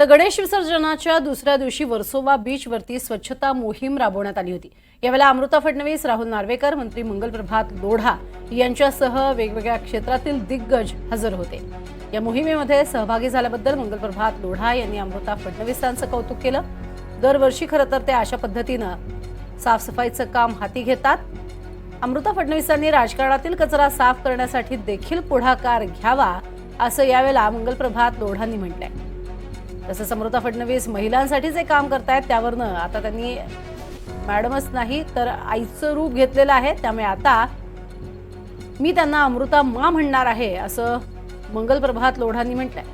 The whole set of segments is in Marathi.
तर गणेश विसर्जनाच्या दुसऱ्या दिवशी वर्सोवा बीचवरती स्वच्छता मोहीम राबवण्यात आली होती. यावेळेला अमृता फडणवीस राहुल नार्वेकर मंत्री मंगलप्रभात लोढा यांच्यासह वेगवेगळ्या क्षेत्रातील दिग्गज हजर होते. या मोहिमेमध्ये सहभागी झाल्याबद्दल मंगलप्रभात लोढा यांनी अमृता फडणवीसांचं कौतुक केलं. दरवर्षी खरं तर ते अशा पद्धतीनं साफसफाईचं काम हाती घेतात. अमृता फडणवीसांनी राजकारणातील कचरा साफ करण्यासाठी देखील पुढाकार घ्यावा असं यावेळेला मंगलप्रभात लोढांनी म्हटलंय. तसं अमृता फडणवीस महिलांसाठी जे काम करतायत. त्यावरनं आता त्यांनी मॅडमच नाही तर आईचं रूप घेतलेलं आहे. त्यामुळे आता मी त्यांना अमृता मा म्हणणार आहे असं मंगल प्रभात लोढांनी म्हटलंय.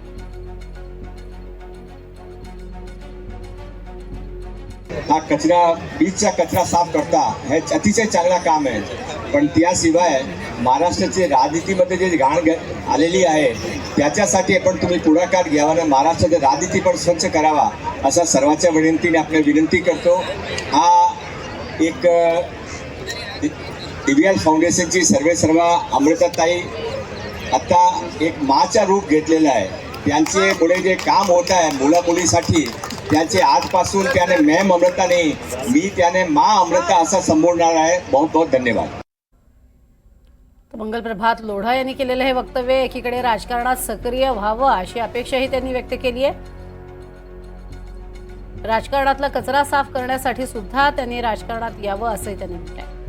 हा कचरा बीचचा कचरा साफ करता हे अतिशय चांगला काम आहे. पण त्याशिवाय महाराष्ट्राचे राजनीतीमध्ये जे घाण आलेली आहे त्याच्यासाठी पण तुम्ही पुढाकार घ्यावा आणि महाराष्ट्राची राजनीती पण स्वच्छ करावा असा सर्वांच्या विनंतीने आपल्या विनंती करतो. हा एक दिव्याल फाउंडेशनची सर्वे सर्व अमृताताई आत्ता एक माचा रूप घेतलेलं आहे. त्यांचे पुढे जे काम होत आहे मुला मुलीसाठी त्यांचे आजपासून त्याने मॅम अमृता नाही मी त्याने मा अमृता असं संबोधणार आहे. बहुत बहुत धन्यवाद. मंगल मंगलप्रभात लोढा यांनी केलेलं हे वक्तव्य एकीकडे राजकारणात सक्रिय व्हावं अशी अपेक्षाही त्यांनी व्यक्त केली आहे राजकारणातला कचरा साफ करण्यासाठी सुद्धा त्यांनी राजकारणात यावं असंही त्यांनी म्हटलंय.